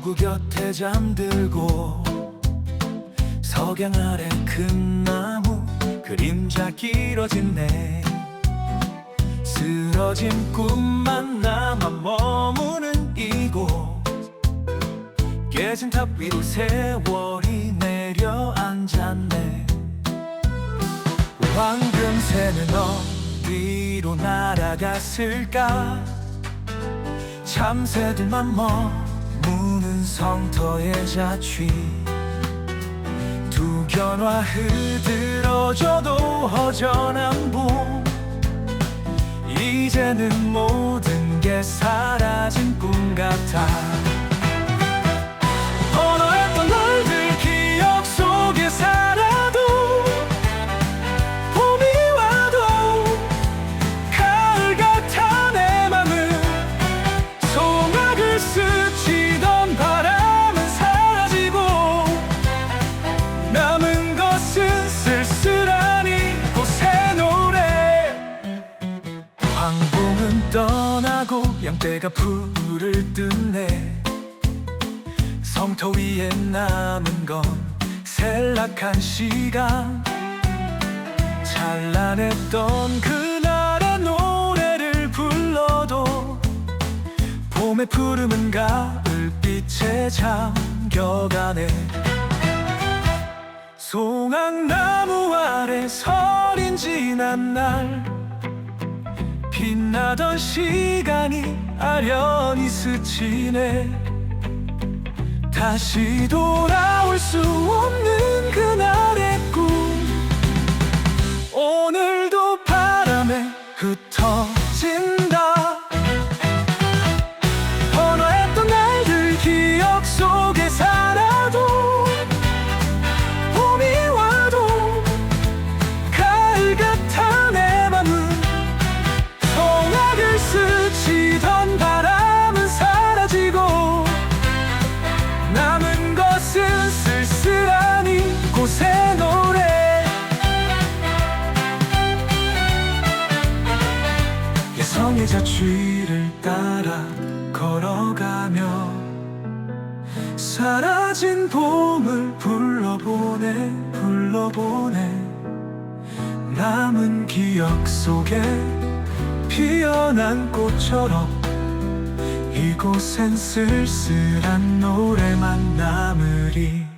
누구 곁에 잠들고 석양 아래 큰 나무 그림자 길어진 내 쓰러진 꿈만 남아 머무는 이곳. 깨진 탑 위로 세월이 내려앉았네. 황금새는 어디로 날아갔을까 참새들만 머무는 성터의 자취. 두 견화 흐드러져도 허전한 봄. 이제는 모든 게 사라진 꿈 같아 양떼가 풀을 뜯네 성터 위에 남은 건 셀락한 시간. 찬란했던 그날의 노래를 불러도 봄의 푸름은 가을빛에 잠겨가네. 송악나무 아래 서린 지난 날 빛나던 시간이 아련히 스치네. 다시 돌아올 수 없는 그날의 자취를 따라 걸어가며 사라진 봄을 불러보네 불러보네 남은 기억 속에 피어난 꽃처럼 이곳엔 쓸쓸한 노래만 남으리